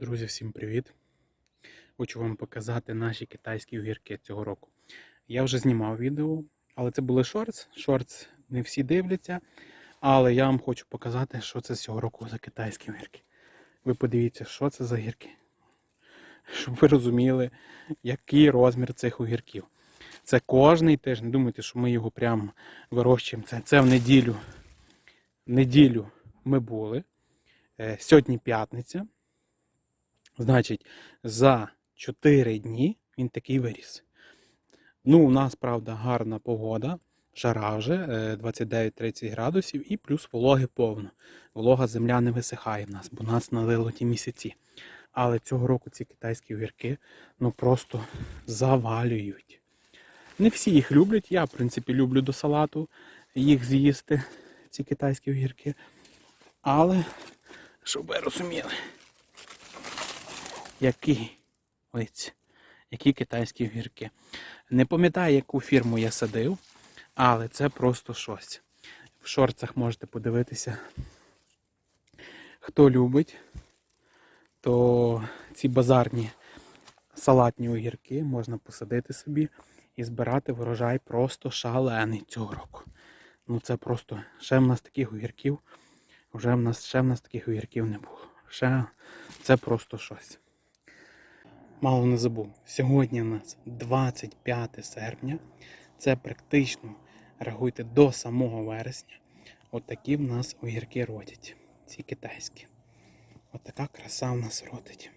Друзі, всім привіт! Хочу вам показати наші китайські огірки цього року. Я вже знімав відео, але це були шортс. Шортс не всі дивляться. Але я вам хочу показати, що це цього року за китайські огірки. Ви подивіться, що це за огірки. Щоб ви розуміли, який розмір цих огірків. Це кожний тиждень. Не думайте, що ми його прямо вирощуємо. Це, це в неділю. В неділю ми були. Е, Сьогодні п'ятниця. Значить, за 4 дні він такий виріс. Ну, у нас, правда, гарна погода, жара вже е, 29-30 градусів і плюс вологи повно. Волога земля не висихає в нас, бо нас налило ті місяці. Але цього року ці китайські огірки ну просто завалюють. Не всі їх люблять. Я, в принципі, люблю до салату їх з'їсти, ці китайські огірки. Але, щоб ви розуміли, які ось, які китайські огірки. Не пам'ятаю, яку фірму я садив, але це просто щось. В шорцах можете подивитися. Хто любить, то ці базарні салатні огірки можна посадити собі і збирати врожай просто шалений цього року. Ну це просто ще в нас таких огірків, вже в нас ще в нас таких огірків не було. Ще це просто щось. Мало не забув. Сьогодні у нас 25 серпня. Це практично, рахуйте, до самого вересня. От в нас огірки родять. Ці китайські. От краса в нас родить.